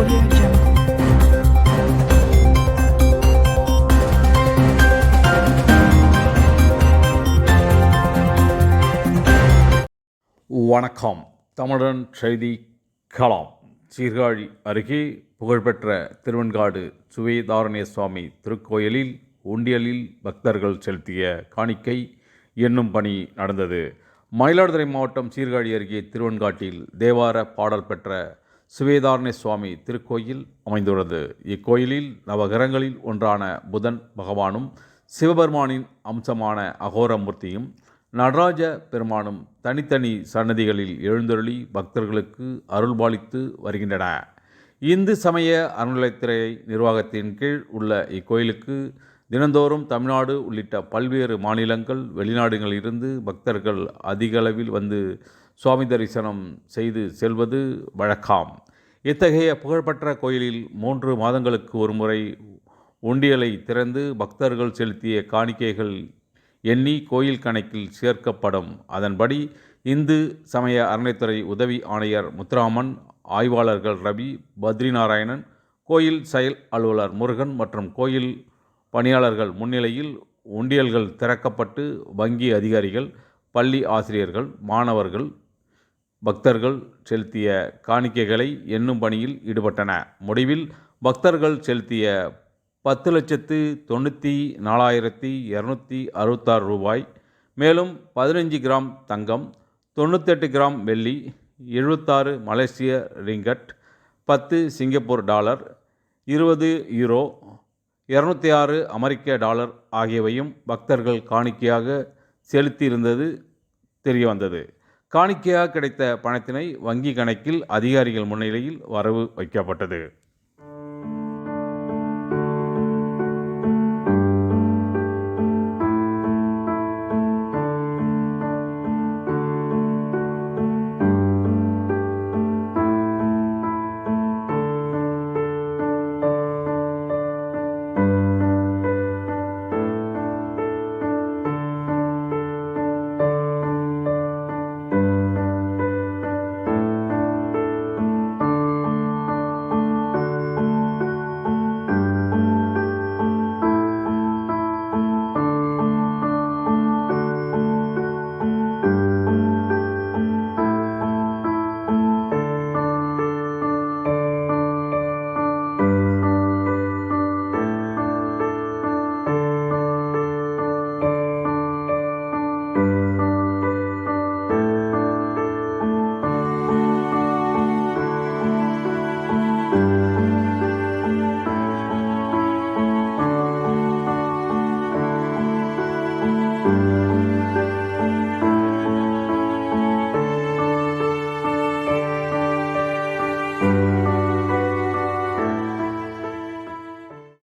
Audio Jungle. வணக்கம். தமிழன் செய்தி கலாம் சீர்காழி அருகே புகழ்பெற்ற திருவெண்காடு சுவேதாரண்ய சுவாமி திருக்கோயிலில் உண்டியலில் பக்தர்கள் செலுத்திய காணிக்கை என்னும் பணி நடந்தது. மயிலாடுதுறை மாவட்டம் சீர்காழி அருகே திருவெண்காட்டில் தேவார பாடல் பெற்ற சுவேதாரண சுவாமி திருக்கோயில் அமைந்துள்ளது. இக்கோயிலில் நவகிரகங்களில் ஒன்றான புதன் பகவானும் சிவபெருமானின் அம்சமான அகோரமூர்த்தியும் நடராஜ பெருமானும் தனித்தனி சன்னதிகளில் எழுந்தருளி பக்தர்களுக்கு அருள்பாலித்து வருகின்றன. இந்து சமய அறநிலையத்துறை நிர்வாகத்தின் கீழ் உள்ள இக்கோயிலுக்கு தினந்தோறும் தமிழ்நாடு உள்ளிட்ட பல்வேறு மாநிலங்கள் வெளிநாடுகளிலிருந்து பக்தர்கள் அதிகளவில் வந்து சுவாமி தரிசனம் செய்து செல்வது வழக்கம். இத்தகைய புகழ்பெற்ற கோயிலில் மூன்று மாதங்களுக்கு ஒருமுறை உண்டியலை திறந்து பக்தர்கள் செலுத்திய காணிக்கைகள் எண்ணி கோயில் கணக்கில் சேர்க்கப்படும். அதன்படி இந்து சமய அறநிலைத்துறை உதவி ஆணையர் முத்துராமன் ஆய்வாளர்கள் ரவி பத்ரிநாராயணன் கோயில் செயல் அலுவலர் முருகன் மற்றும் கோயில் பணியாளர்கள் முன்னிலையில் உண்டியல்கள் திறக்கப்பட்டு வங்கி அதிகாரிகள் பள்ளி ஆசிரியர்கள் மாணவர்கள் பக்தர்கள் செலுத்திய காணிக்கைகளை எண்ணும் பணியில் ஈடுபட்டன. முடிவில் பக்தர்கள் செலுத்திய பத்து லட்சத்து தொண்ணூற்றி நாலாயிரத்தி இரநூத்தி அறுபத்தாறு ரூபாய் மேலும் பதினஞ்சு கிராம் தங்கம் தொண்ணூத்தெட்டு கிராம் வெள்ளி எழுபத்தாறு மலேசிய ரிங்கட் பத்து சிங்கப்பூர் டாலர் இருபது யூரோ இரநூத்தி ஆறு அமெரிக்க டாலர் ஆகியவையும் பக்தர்கள் காணிக்கையாக செலுத்தியிருந்தது தெரிய வந்தது காணிக்கையாக கிடைத்த பணத்தினை வங்கி கணக்கில் அதிகாரிகள் முன்னிலையில் வரவு வைக்கப்பட்டது.